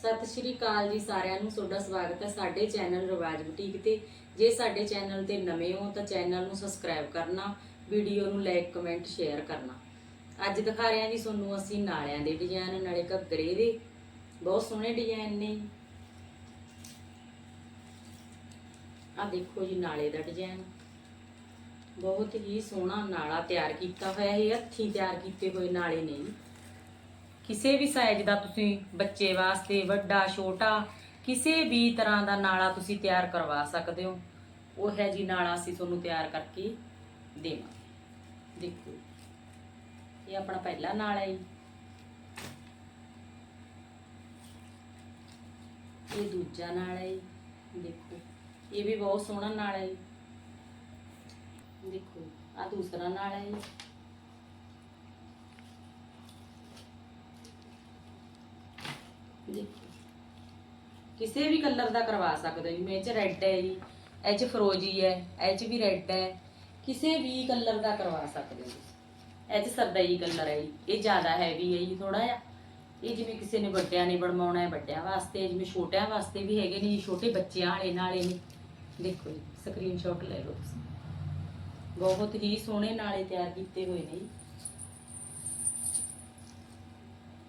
ਸਤਿ ਸ਼੍ਰੀ ਅਕਾਲ ਜੀ ਸਾਰਿਆਂ ਨੂੰ, ਤੁਹਾਡਾ ਸਵਾਗਤ ਹੈ ਸਾਡੇ ਚੈਨਲ ਰਿਵਾਜ ਬੁਟੀਕ ਤੇ। ਜੇ ਸਾਡੇ ਚੈਨਲ ਤੇ ਨਵੇਂ ਹੋ ਤਾਂ ਚੈਨਲ ਨੂੰ ਸਬਸਕ੍ਰਾਈਬ ਕਰਨਾ, ਵੀਡੀਓ ਨੂੰ ਲਾਈਕ, ਕਮੈਂਟ, ਸ਼ੇਅਰ ਕਰਨਾ। ਅੱਜ ਦਿਖਾ ਰਹੇ ਹਾਂ ਜੀ ਤੁਹਾਨੂੰ ਅਸੀਂ ਨਾਲਿਆਂ ਦੇ ਡਿਜ਼ਾਈਨ ਨਾਲੇ ਘੱਗਰੇ ਦੇ। ਬਹੁਤ ਸੋਹਣੇ ਡਿਜ਼ਾਈਨ ਨੇ। ਆ ਦੇਖੋ ਜੀ ਨਾਲੇ ਦਾ ਡਿਜ਼ਾਈਨ ਬਹੁਤ ਹੀ ਸੋਹਣਾ ਨਾਲਾ ਤਿਆਰ ਕੀਤਾ ਹੋਇਆ ਇਹ, ਹੱਥੀਂ ਤਿਆਰ ਕੀਤੇ ਹੋਏ ਨਾਲੇ ਨੇ ਜੀ। ਕਿਸੇ ਵੀ ਸਾਈਜ਼ ਦਾ ਤੁਸੀਂ ਬੱਚੇ ਵਾਸਤੇ ਵੱਡਾ, ਛੋਟਾ, ਕਿਸੇ ਵੀ ਤਰ੍ਹਾਂ ਦਾ ਨਾਲਾ ਤੁਸੀਂ ਤਿਆਰ ਕਰਵਾ ਸਕਦੇ ਹੋ। ਉਹ ਹੈ ਜੀ ਨਾਲਾ ਅਸੀਂ ਤੁਹਾਨੂੰ ਤਿਆਰ ਕਰਕੇ ਦੇਵਾਂਗੇ। ਦੇਖੋ, ਇਹ ਆਪਣਾ ਪਹਿਲਾ ਨਾਲਾ ਹੈ ਇਹ ਦੂਜਾ ਨਾਲਾ ਹੈ ਦੇਖੋ, ਇਹ ਵੀ ਬਹੁਤ ਸੋਹਣਾ ਨਾਲਾ ਹੈ ਦੇਖੋ ਆ ਦੂਸਰਾ ਨਾਲਾ ਹੈ ਜੀ। ਦੇਖੋ ਕਿਸੇ ਵੀ ਕਲਰ ਦਾ ਕਰਵਾ ਸਕਦੇ ਹੋ ਜੀ। ਮੇਰੇ ਚ ਰੈੱਡ ਹੈ ਜੀ। ਇਹ ਚ ਫਰੋਜੀ ਹੈ। ਇਹ ਚ ਵੀ ਰੈੱਡ ਹੈ। ਕਿਸੇ ਵੀ ਕਲਰ ਦਾ ਕਰਵਾ ਸਕਦੇ ਹੋ ਇਹ ਚ ਸਰਦਾਈ ਕਲਰ ਹੈ ਜੀ। ਇਹ ਜ਼ਿਆਦਾ ਹੈਵੀ ਹੈ ਜੀ ਥੋੜਾ ਜਿਹਾ। ਇਹ ਜਿਵੇਂ ਕਿਸੇ ਨੇ ਵੱਡਿਆਂ ਨੇ ਬਣਵਾਉਣਾ ਹੈ, ਵੱਡਿਆਂ ਵਾਸਤੇ ਜਿਵੇਂ ਛੋਟਿਆਂ ਵਾਸਤੇ ਵੀ ਹੈਗੇ ਨੇ ਜੀ। ਛੋਟੇ ਬੱਚਿਆਂ ਵਾਲੇ ਨਾਲੇ ਨੇ ਦੇਖੋ ਜੀ ਸਕਰੀਨਸ਼ਾਟ ਲੈ ਲਓ ਤੁਸੀਂ। ਬਹੁਤ ਹੀ ਸੋਹਣੇ ਨਾਲੇ ਤਿਆਰ ਕੀਤੇ ਹੋਏ ਨੇ ਜੀ।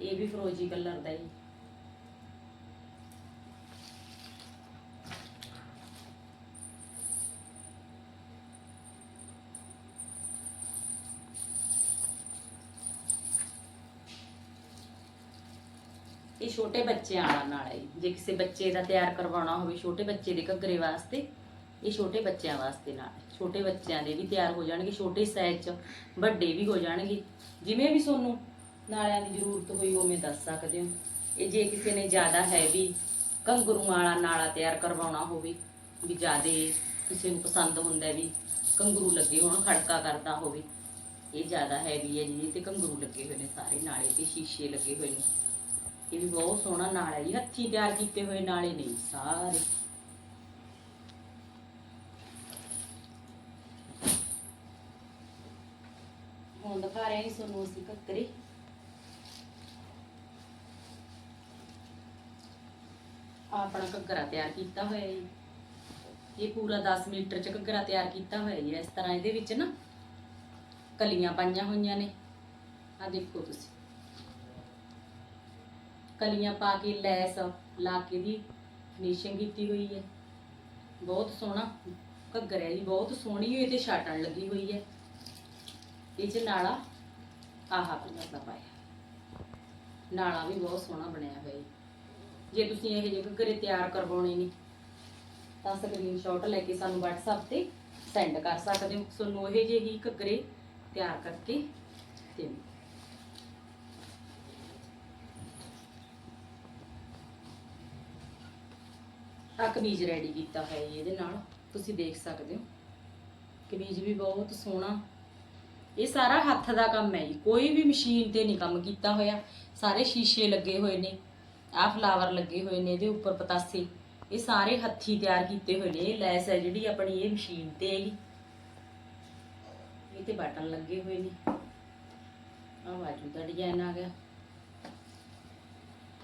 ਇਹ ਵੀ ਫਰੋਜੀ ਕਲਰ ਦਾ ਜੀ। ਇਹ ਛੋਟੇ ਬੱਚਿਆਂ ਵਾਲਾ ਨਾਲ ਹੈ ਜੀ। ਜੇ ਕਿਸੇ ਬੱਚੇ ਦਾ ਤਿਆਰ ਕਰਵਾਉਣਾ ਹੋਵੇ, ਛੋਟੇ ਬੱਚੇ ਦੇ ਘੱਗਰੇ ਵਾਸਤੇ, ਇਹ ਛੋਟੇ ਬੱਚਿਆਂ ਵਾਸਤੇ ਨਾਲ ਛੋਟੇ ਬੱਚਿਆਂ ਦੇ ਵੀ ਤਿਆਰ ਹੋ ਜਾਣਗੇ, ਛੋਟੇ ਸਾਈਜ਼ 'ਚ, ਵੱਡੇ ਵੀ ਹੋ ਜਾਣਗੇ। ਜਿਵੇਂ ਵੀ ਤੁਹਾਨੂੰ ਨਾਲਿਆਂ ਦੀ ਜ਼ਰੂਰਤ ਹੋਈ ਉਹ ਮੈਂ ਦੱਸ ਸਕਦੇ ਹੋ। ਇਹ ਜੇ ਕਿਸੇ ਨੇ ਜ਼ਿਆਦਾ ਹੈਵੀ ਘੰਗਰੂ ਵਾਲਾ ਨਾਲਾ ਤਿਆਰ ਕਰਵਾਉਣਾ ਹੋਵੇ, ਵੀ ਜ਼ਿਆਦਾ ਕਿਸੇ ਨੂੰ ਪਸੰਦ ਹੁੰਦਾ ਵੀ ਘੰਗਰੂ ਲੱਗੇ ਹੋਣ, ਖੜਕਾ ਕਰਦਾ ਹੋਵੇ, ਇਹ ਜ਼ਿਆਦਾ ਹੈਵੀ ਹੈ ਜੀ, ਇਹ ਤੇ ਘੰਗਰੂ ਲੱਗੇ ਹੋਏ ਨੇ ਸਾਰੇ ਨਾਲੇ ਤੇ ਸ਼ੀਸ਼ੇ ਲੱਗੇ ਹੋਏ ਨੇ। ਇਹ ਵੀ ਬਹੁਤ ਸੋਹਣਾ ਨਾਲ ਹੈ ਜੀ, ਹੱਥੀਂ ਤਿਆਰ ਕੀਤੇ ਹੋਏ ਨਾਲੇ ਨੇ ਸਾਰੇ। ਹੁਣ ਦਿਖਾ ਰਹੇ ਹਾਂ ਤੁਹਾਨੂੰ ਅਸੀਂ ਘੱਗਰੇ ਆਪਣਾ ਘੱਗਰਾ ਤਿਆਰ ਕੀਤਾ ਹੋਇਆ ਹੈ ਜੀ। ਇਹ ਪੂਰਾ 10 ਮੀਟਰ ਚ ਘੱਗਰਾ ਤਿਆਰ ਕੀਤਾ ਹੋਇਆ ਜੀ, ਇਸ ਤਰ੍ਹਾਂ ਇਹਦੇ ਵਿੱਚ ਨਾ ਕਲੀਆਂ ਪਾਈਆਂ ਹੋਈਆਂ ਨੇ। ਆ ਦੇਖੋ ਤੁਸੀਂ। ਕਲੀਆਂ ਪਾ ਕੇ ਲੈਸ ਲਾ ਕੇ ਦੀ ਫਿਨਿਸ਼ਿੰਗ ਕੀਤੀ ਹੋਈ ਹੈ। ਬਹੁਤ ਸੋਹਣਾ ਘੱਗਰ ਹੈ ਜੀ, ਬਹੁਤ ਸੋਹਣੀ ਇਹ ਤੇ ਛਾਟਣ ਲੱਗੀ ਹੋਈ ਹੈ। ਇਹ ਚ ਨਾਲਾ ਆਹਾ ਕਲਰ ਪਾਇਆ। ਨਾਲਾ ਵੀ ਬਹੁਤ ਸੋਹਣਾ ਬਣਿਆ ਹੋਇਆ ਹੈ ਜੇ ਤੁਸੀਂ ਇਹ ਜਿਹੇ ਘੱਗਰੇ ਤਿਆਰ ਕਰਵਾਉਣੇ ਨੇ, ਤਾਂ ਸਕਰੀਨਸ਼ਾਟ ਲੈ ਕੇ ਸਾਨੂੰ WhatsApp ਤੇ ਸੈਂਡ ਕਰ ਸਕਦੇ ਹੋ। ਤੁਹਾਨੂੰ ਇਹ ਜਿਹੇ ਹੀ ਘੱਗਰੇ ਤਿਆਰ ਕਰਕੇ ਦੇਵਾਂਗੇ ਆ ਕਮੀਜ਼ ਰੈਡੀ ਕੀਤਾ ਹੋਇਆ ਜੀ ਇਹਦੇ ਨਾਲ। ਤੁਸੀਂ ਦੇਖ ਸਕਦੇ ਹੋ। ਕਮੀਜ਼ ਵੀ ਬਹੁਤ ਸੋਹਣਾ। ਇਹ ਸਾਰਾ ਹੱਥ ਦਾ ਕੰਮ ਹੈ ਜੀ। ਕੋਈ ਵੀ ਮਸ਼ੀਨ ਤੇ ਨਹੀਂ ਕੰਮ ਕੀਤਾ ਹੋਇਆ। ਸਾਰੇ ਸ਼ੀਸ਼ੇ ਲੱਗੇ ਹੋਏ ਨੇ। ਆਹ ਫਲਾਵਰ ਲੱਗੇ ਹੋਏ ਨੇ ਇਹਦੇ ਉੱਪਰ ਪਤਾਸੇ। ਇਹ ਸਾਰੇ ਹੱਥੀ ਤਿਆਰ ਕੀਤੇ ਹੋਏ ਨੇ। ਇਹ ਲੈਸ ਹੈ ਜਿਹੜੀ ਆਪਣੀ ਇਹ ਮਸ਼ੀਨ ਤੇ ਹੈਗੀ ਇਹ ਤੇ ਬਟਨ ਲੱਗੇ ਹੋਏ ਨੇ। ਆਹ ਬਾਜੂ ਦਾ ਡਿਜ਼ਾਈਨ ਆ ਗਿਆ।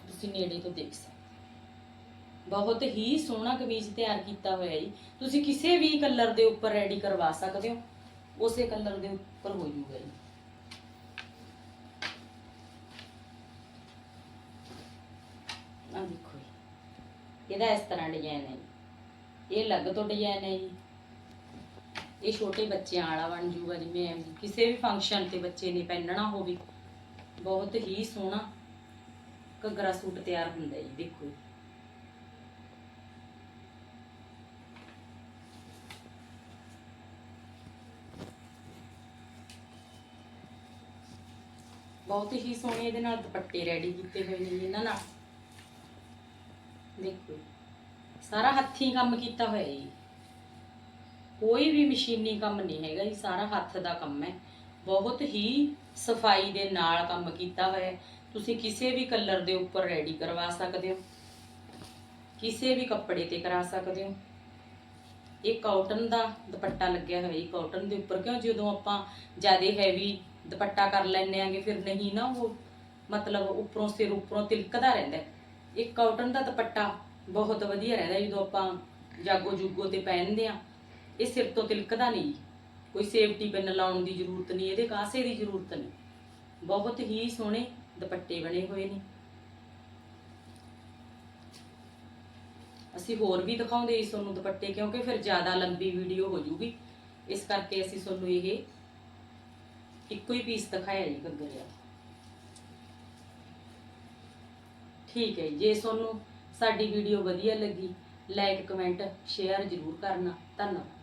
ਤੁਸੀਂ ਨੇੜੇ ਤੋਂ ਦੇਖ ਸਕਦੇ ਹੋ। ਬਹੁਤ ਹੀ ਸੋਹਣਾ ਕਮੀਜ਼ ਤਿਆਰ ਕੀਤਾ ਹੋਇਆ ਜੀ ਤੁਸੀਂ ਕਿਸੇ ਵੀ ਕਲਰ ਦੇ ਉੱਪਰ ਰੈਡੀ ਕਰਵਾ ਸਕਦੇ ਹੋ ਉਸੇ ਕਲਰ ਦੇ ਉੱਪਰ ਹੋ ਜਾਊਗਾ ਜੀ ਆ ਦੇਖੋ ਜੀ। ਇਹਦਾ ਇਸ ਤਰ੍ਹਾਂ ਡਿਜ਼ਾਈਨ ਹੈ ਜੀ। ਇਹ ਅਲੱਗ ਤੋਂ ਡਿਜ਼ਾਈਨ ਹੈ ਜੀ ਇਹ ਛੋਟੇ ਬੱਚਿਆਂ ਵਾਲਾ ਬਣ ਜੂਗਾ ਜਿਵੇਂ ਕਿਸੇ ਵੀ ਫੰਕਸ਼ਨ ਤੇ ਬੱਚੇ ਨੇ ਪਹਿਨਣਾ ਹੋਵੇ ਬਹੁਤ ਹੀ ਸੋਹਣਾ ਘੱਗਰਾ ਸੂਟ ਤਿਆਰ ਹੁੰਦਾ ਜੀ, ਦੇਖੋ ਜੀ। ਬਹੁਤ ਹੀ ਸੋਹਣੇ ਇਹਦੇ ਨਾਲ ਦੁਪੱਟੇ ਰੈਡੀ ਕੀਤੇ ਹੋਏ ਨੇ ਇਹਨਾਂ ਨਾਲ। ਦੇਖੋ ਸਾਰਾ ਹੱਥੀਂ ਕੰਮ ਕੀਤਾ ਹੋਇਆ ਜੀ। ਕੋਈ ਵੀ ਮਸ਼ੀਨੀ ਕੰਮ ਨਹੀਂ ਹੈਗਾ ਜੀ, ਸਾਰਾ ਹੱਥ ਦਾ ਕੰਮ ਹੈ। ਬਹੁਤ ਹੀ ਸਫ਼ਾਈ ਦੇ ਨਾਲ ਕੰਮ ਕੀਤਾ ਹੋਇਆ ਤੁਸੀਂ ਕਿਸੇ ਵੀ ਕਲਰ ਦੇ ਉੱਪਰ ਰੈਡੀ ਕਰਵਾ ਸਕਦੇ ਹੋ। ਕਿਸੇ ਵੀ ਕੱਪੜੇ ਤੇ ਕਰਾ ਸਕਦੇ ਹੋ। ਇਹ ਕਾਟਨ ਦਾ ਦੁਪੱਟਾ ਲੱਗਿਆ ਹੋਇਆ ਜੀ ਕਾਟਨ ਦੇ ਉੱਪਰ। ਕਿਉਂ? ਜਦੋਂ ਆਪਾਂ ਜ਼ਿਆਦਾ ਹੈਵੀ ਦੁਪੱਟਾ ਕਰ ਲੈਂਦੇ ਆਂਗੇ, ਫਿਰ ਨਹੀਂ ਨਾ ਉਹ ਮਤਲਬ ਉੱਪਰੋਂ ਸਿਰ ਉੱਪਰੋਂ ਤਿਲਕਦਾ ਰਹਿੰਦਾ। ਇਹ ਕਾਟਨ ਦਾ ਦੁਪੱਟਾ ਬਹੁਤ ਵਧੀਆ ਰਹਿੰਦਾ, ਜਦੋਂ ਆਪਾਂ ਜਾਗੋ ਜੁਗੋ ਤੇ ਪਹਿਨਦੇ ਆ, ਇਹ ਸਿਰ ਤੋਂ ਤਿਲਕਦਾ ਨਹੀਂ। ਕੋਈ ਸੇਫਟੀ ਪਿੰਨ ਲਾਉਣ ਦੀ ਜ਼ਰੂਰਤ ਨਹੀਂ, ਇਹਦੇ ਕਾਸੇ ਦੀ ਜ਼ਰੂਰਤ ਨਹੀਂ। ਬਹੁਤ ਹੀ ਸੋਹਣੇ ਦੁਪੱਟੇ ਬਣੇ ਹੋਏ ਨੇ। ਅਸੀਂ ਹੋਰ ਵੀ ਦਿਖਾਉਂਦੇ ਇਸ ਤੁਹਾਨੂੰ ਦੁਪੱਟੇ, ਕਿਉਂਕਿ ਫਿਰ ਜ਼ਿਆਦਾ ਲੰਬੀ ਵੀਡੀਓ ਹੋ ਜੂਗੀ। ਇਸ ਕਰਕੇ ਅਸੀਂ ਤੁਹਾਨੂੰ ਇਹ ਇੱਕੋ ਹੀ ਪੀਸ ਦਿਖਾਇਆ ਜੀ ਘੱਗਰੇ ਦਾ ਠੀਕ ਹੈ ਜੀ। ਜੇ ਤੁਹਾਨੂੰ ਸਾਡੀ ਵੀਡੀਓ ਵਧੀਆ ਲੱਗੀ ਲਾਈਕ ਕਮੈਂਟ ਸ਼ੇਅਰ ਜ਼ਰੂਰ ਕਰਨਾ ਧੰਨਵਾਦ